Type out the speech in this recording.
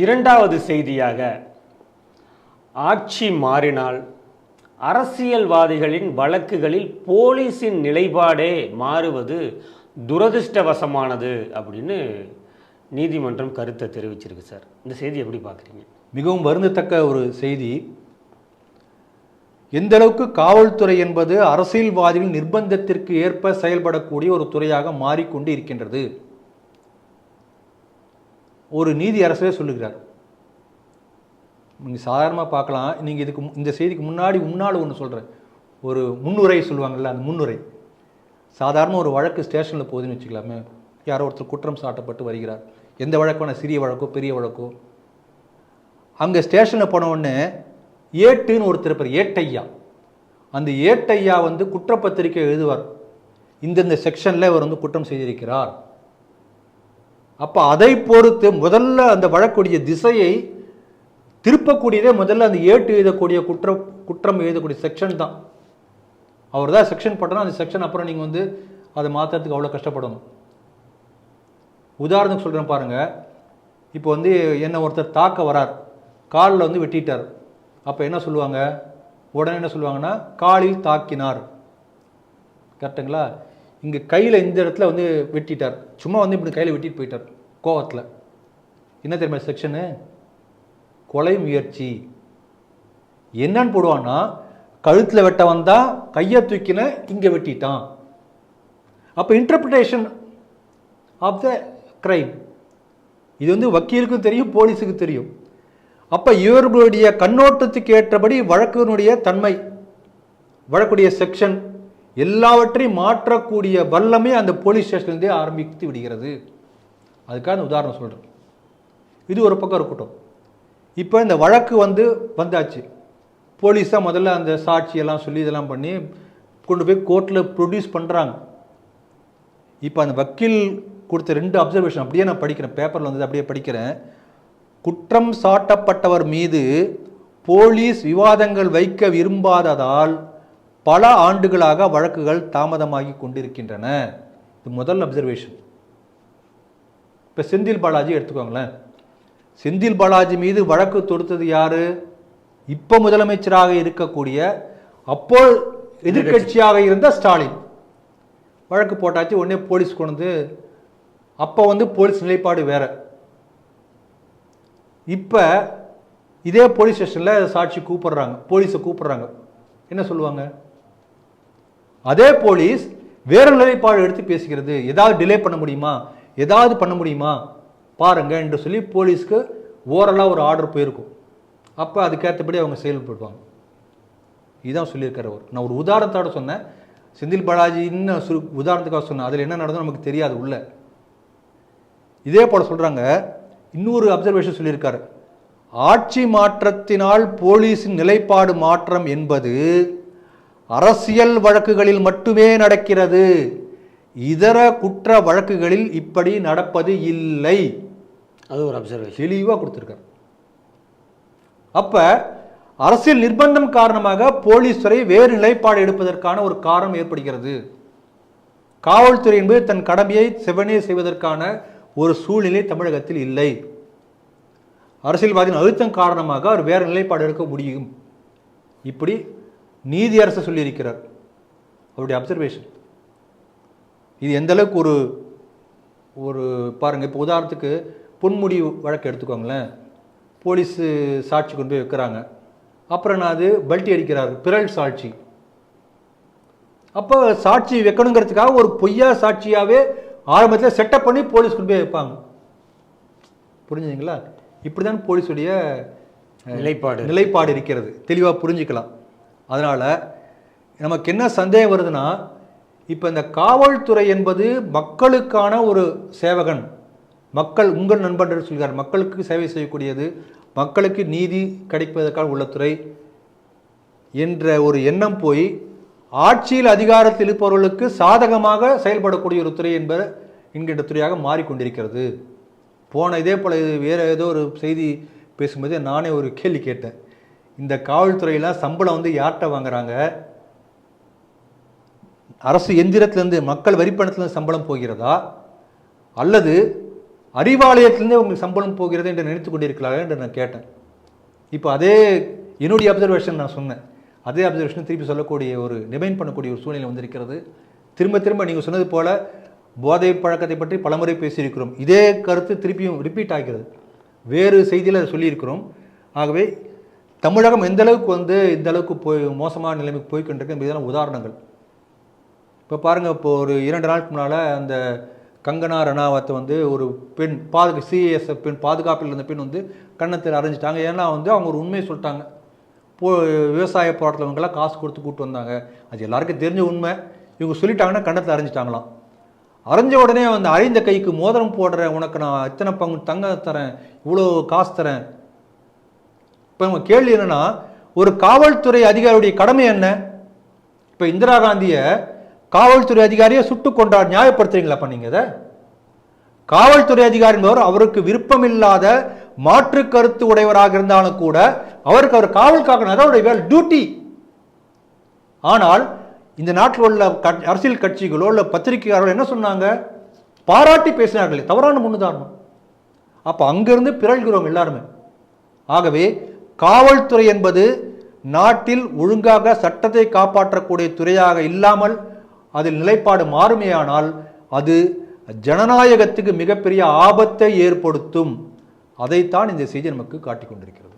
இரண்டாவது செய்தியாக ஆட்சி மாறினால் அரசியல்வாதிகளின் வழக்குகளில் போலீஸின் நிலைப்பாடே மாறுவது துரதிர்ஷ்டவசமானது அப்படின்னு நீதிமன்றம் கருத்தை தெரிவிச்சிருக்கு சார். இந்த செய்தி எப்படி பார்க்குறீங்க? மிகவும் வருந்தத்தக்க ஒரு செய்தி. எந்த அளவுக்கு காவல்துறை என்பது அரசியல்வாதிகள் நிர்பந்தத்திற்கு ஏற்ப செயல்படக்கூடிய ஒரு துறையாக மாறிக்கொண்டு இருக்கின்றது. ஒரு நீதி அரசரே சொல்லுகிறார். நீங்கள் சாதாரணமாக பார்க்கலாம். நீங்கள் இதுக்கு இந்த செய்திக்கு முன்னாடி முன்னால் ஒன்று சொல்கிறேன் ஒரு முன்னுரை சொல்லுவாங்கள்ல அந்த முன்னுரை. சாதாரண ஒரு வழக்கு ஸ்டேஷனில் போகுதுன்னு வச்சுக்கலாமே. யாரோ ஒருத்தர் குற்றம் சாட்டப்பட்டு வருகிறார். எந்த வழக்கான சிறிய வழக்கோ பெரிய வழக்கோ. அங்கே ஸ்டேஷனில் போனவுடனே ஏட்டுன்னு ஒருத்தர் இருப்பார் ஏட்டையா அந்த ஏட்டையா வந்து குற்றப்பத்திரிக்கை எழுதுவார். இந்தந்த செக்ஷனில் இவர் வந்து குற்றம் செய்திருக்கிறார். அப்போ அதை பொறுத்து முதல்ல அந்த வழக்குடைய திசையை திருப்பக்கூடியதே முதல்ல அந்த ஏட்டு எழுதக்கூடிய குற்றம் குற்றம் எழுதக்கூடிய செக்ஷன் தான். அவர் தான் செக்ஷன் போட்டோன்னா அந்த செக்ஷன் அப்புறம் நீங்கள் வந்து அதை மாற்றுறதுக்கு அவ்வளோ கஷ்டப்படணும். உதாரணத்துக்கு சொல்கிறேன் பாருங்கள் இப்போ வந்து என்ன ஒருத்தர் தாக்க வரார். காலில் வந்து வெட்டிட்டார். அப்போ என்ன சொல்லுவாங்க? உடனே என்ன சொல்லுவாங்கன்னா காலில் தாக்கினார். கரெக்டுங்களா? இங்கே கையில் இந்த இடத்துல வந்து வெட்டிட்டார். சும்மா வந்து இப்படி கையில் வெட்டிட்டு போயிட்டார். கோவத்தில். என்ன தெரியுமா செக்ஷனு கொலை முயற்சி. என்னன்னு போடுவான்னா கழுத்தில் வெட்ட வந்தால் கையை தூக்கின இங்கே வெட்டிட்டான். அப்போ இன்டர்பிரிட்டேஷன் ஆஃப் த க்ரைம் இது வந்து வக்கீலுக்கும் தெரியும் போலீஸுக்கு தெரியும். அப்போ இவர்களுடைய கண்ணோட்டத்துக்கு ஏற்றபடி வழக்கினுடைய தன்மை வழக்குடைய செக்ஷன் எல்லாவற்றையும் மாற்றக்கூடிய வல்லமே அந்த போலீஸ் ஸ்டேஷன்லேருந்தே ஆரம்பித்து விடுகிறது. அதுக்காக அந்த உதாரணம் சொல்கிறேன் இது ஒரு பக்கம் இருக்கட்டும். இப்போ இந்த வழக்கு வந்து வந்தாச்சு. போலீஸ் தான் முதல்ல அந்த சாட்சியெல்லாம் சொல்லி இதெல்லாம் பண்ணி கொண்டு போய் கோர்ட்டில் ப்ரொடியூஸ் பண்ணுறாங்க இப்போ அந்த வக்கீல் கொடுத்த ரெண்டு அப்சர்வேஷன் அப்படியே நான் படிக்கிறேன் பேப்பரில் வந்து அப்படியே படிக்கிறேன். குற்றம் சாட்டப்பட்டவர் மீது போலீஸ் விவாதங்கள் வைக்க விரும்பாததால் பல ஆண்டுகளாக வழக்குகள் தாமதமாகி கொண்டிருக்கின்றன. இது முதல் அப்சர்வேஷன் இப்போ செந்தில் பாலாஜி எடுத்துக்கோங்களேன். செந்தில் பாலாஜி மீது வழக்கு தொடுத்தது யாரு? இப்போ முதலமைச்சராக இருக்கக்கூடிய அப்போ எதிர்க்கட்சியாக இருந்த ஸ்டாலின். வழக்கு போட்டாச்சு உடனே போலீஸ் கொண்டு வந்து அப்போ வந்து போலீஸ் நிலைப்பாடு வேற. இப்போ இதே போலீஸ் ஸ்டேஷனில் சாட்சி கூப்பிடுறாங்க போலீஸை கூப்பிடுறாங்க. என்ன சொல்லுவாங்க? அதே போலீஸ் வேறு நிலைப்பாடு எடுத்து பேசுகிறது. ஏதாவது டிலே பண்ண முடியுமா? ஏதாவது பண்ண முடியுமா? பாருங்க என்று சொல்லி போலீஸ்க்கு ஓரலாக ஒரு ஆர்டர் போயிருக்கும். அப்போ அதுக்கேற்றபடி அவங்க செயல்படுவாங்க. இதுதான் சொல்லியிருக்காரு அவர். நான் ஒரு உதாரணத்தோட சொன்னேன். செந்தில் பாலாஜின்னு சு உதாரணத்துக்காக சொன்னேன். அதில் என்ன நடந்தோ நமக்கு தெரியாது உள்ள. இதே போல் சொல்கிறாங்க இன்னொரு அப்சர்வேஷன் சொல்லியிருக்காரு. ஆட்சி மாற்றத்தினால் போலீஸின் நிலைப்பாடு மாற்றம் என்பது அரசியல் வழக்குகளில் மட்டுமே நடக்கிறது. இதர குற்ற வழக்குகளில் இப்படி நடப்பது இல்லை. அது ஒரு அப்சர்வேஷன். தெளிவாக கொடுத்துருக்காரு. அப்ப அரசியல் நிர்பந்தம் காரணமாக போலீஸ் துறை வேறு நிலைப்பாடு எடுப்பதற்கான ஒரு காரணம் ஏற்படுகிறது. காவல்துறை என்பது தன் கடமையை செவனே செய்வதற்கான ஒரு சூழ்நிலை தமிழகத்தில் இல்லை. அரசியல்வாதியின் அழுத்தம் காரணமாக அவர் வேறு நிலைப்பாடு எடுக்க முடியும். இப்படி நீதி அரசு சொல்லியிருக்கிறார். அவருடைய அப்சர்வேஷன் இது எந்த அளவுக்கு ஒரு ஒரு பாருங்க இப்போ உதாரணத்துக்கு பொன்முடி வழக்கு எடுத்துக்கோங்களேன். போலீஸ் சாட்சி கொண்டு போய் வைக்கிறாங்க. அப்புறம் நான் அது? பல்ட்டி அடிக்கிறார். பிறல் சாட்சி. அப்போ சாட்சி வைக்கணுங்கிறதுக்காக ஒரு பொய்யா சாட்சியாவே ஆரம்பத்தில் செட்டப் பண்ணி போலீஸ் கொண்டு போய் வைப்பாங்க. புரிஞ்சுதுங்களா? இப்படி தான் போலீஸுடைய நிலைப்பாடு. நிலைப்பாடு இருக்கிறது. தெளிவாக புரிஞ்சுக்கலாம். அதனால் நமக்கு என்ன சந்தேகம் வருதுன்னா இப்போ இந்த காவல்துறை என்பது மக்களுக்கான ஒரு சேவகன். மக்கள் உங்கள் நண்பன் என்று சொல்கிறார். மக்களுக்கு சேவை செய்யக்கூடியது மக்களுக்கு நீதி கிடைப்பதற்காக உள்ள துறை என்ற ஒரு எண்ணம் போய் ஆட்சியில் அதிகாரத்தில் இருப்பவர்களுக்கு சாதகமாக செயல்படக்கூடிய ஒரு துறை என்பது என்கின்ற துறையாக மாறிக்கொண்டிருக்கிறது. போன இதே போல் இது வேறு ஏதோ ஒரு செய்தி பேசும்போது நானே ஒரு கேள்வி கேட்டேன். இந்த காவல்துறையில் சம்பளம் வந்து யார்கிட்ட வாங்குறாங்க? அரசு எந்திரத்திலேருந்து மக்கள் வரிப்பணத்திலேருந்து சம்பளம் போகிறதா? அல்லது அறிவாலயத்திலேருந்தே உங்களுக்கு சம்பளம் போகிறது என்று நினைத்து கொண்டிருக்கிறார்கள் என்று நான் கேட்டேன். இப்போ அதே என்னுடைய அப்சர்வேஷன் நான் சொன்னேன். அதே அப்சர்வேஷன் திருப்பி சொல்லக்கூடிய ஒரு டிமைன் பண்ணக்கூடிய ஒரு சூழ்நிலை வந்திருக்கிறது. திரும்ப திரும்ப நீங்கள் சொன்னது போல போதை பழக்கத்தை பற்றி பலமுறை பேசியிருக்கிறோம். இதே கருத்து திருப்பியும் ரிப்பீட் ஆகிறது. வேறு செய்தியில் அதை சொல்லியிருக்கிறோம். ஆகவே தமிழகம் எந்த அளவுக்கு வந்து இந்த அளவுக்கு போய் மோசமான நிலைமைக்கு போய் இதெல்லாம் உதாரணங்கள். இப்போ பாருங்கள் இப்போ ஒரு இரண்டு நாளுக்கு முன்னால் அந்த கங்கனா ரணாவத்தை வந்து ஒரு பெண் பாதுகா சிஎஸ்எஃப் பெண் பாதுகாப்பில் இருந்த பெண் வந்து கன்னத்தில் அரைஞ்சிட்டாங்க. ஏன்னா வந்து அவங்க ஒரு உண்மையை சொல்லிட்டாங்க. போ விவசாய போராட்டத்தில் இவங்கெல்லாம் காசு கொடுத்து கூப்பிட்டு வந்தாங்க. அது எல்லாருக்கும் தெரிஞ்ச உண்மை. இவங்க சொல்லிட்டாங்கன்னா கன்னத்தில் அரைஞ்சிட்டாங்களாம். அரைஞ்ச உடனே வந்து அழிந்த கைக்கு மோதிரம் போடுறேன் உனக்கு நான் இத்தனை பங்கு தங்க தரேன் இவ்வளோ காசு தரேன் இப்போ நம்ம கேள்வி என்னன்னா ஒரு காவல்துறை அதிகாரியுடைய கடமை என்ன? இப்போ இந்திரா காந்தியை காவல்துறை அதிகாரியை சுட்டு கொண்டார் நியாயப்படுத்துறீங்களா பண்ணீங்க இதை? காவல்துறை அதிகாரி என்பவர் அவருக்கு விருப்பமில்லாத மாற்று கருத்து உடையவராக இருந்தாலும் கூட அவருக்கு அவர் காவல் காக்கணும் அதான் அவருடைய டியூட்டி ஆனால் இந்த நாட்டில் உள்ள அரசியல் கட்சிகளோ இல்லை பத்திரிகையாளர்களோ என்ன சொன்னாங்க? பாராட்டி பேசினார்களே தவறான முன்னுதாரணம். அப்போ அங்கிருந்து பிறழ்கிறோம் எல்லாருமே. ஆகவே காவல்துறை என்பது நாட்டில் ஒழுங்காக சட்டத்தை காப்பாற்றக்கூடிய துறையாக இல்லாமல் அதில் நிலைப்பாடு மாறுமையானால் அது ஜனநாயகத்துக்கு மிகப்பெரிய ஆபத்தை ஏற்படுத்தும். அதைத்தான் இந்த செய்தி நமக்கு காட்டிக் கொண்டிருக்கிறது.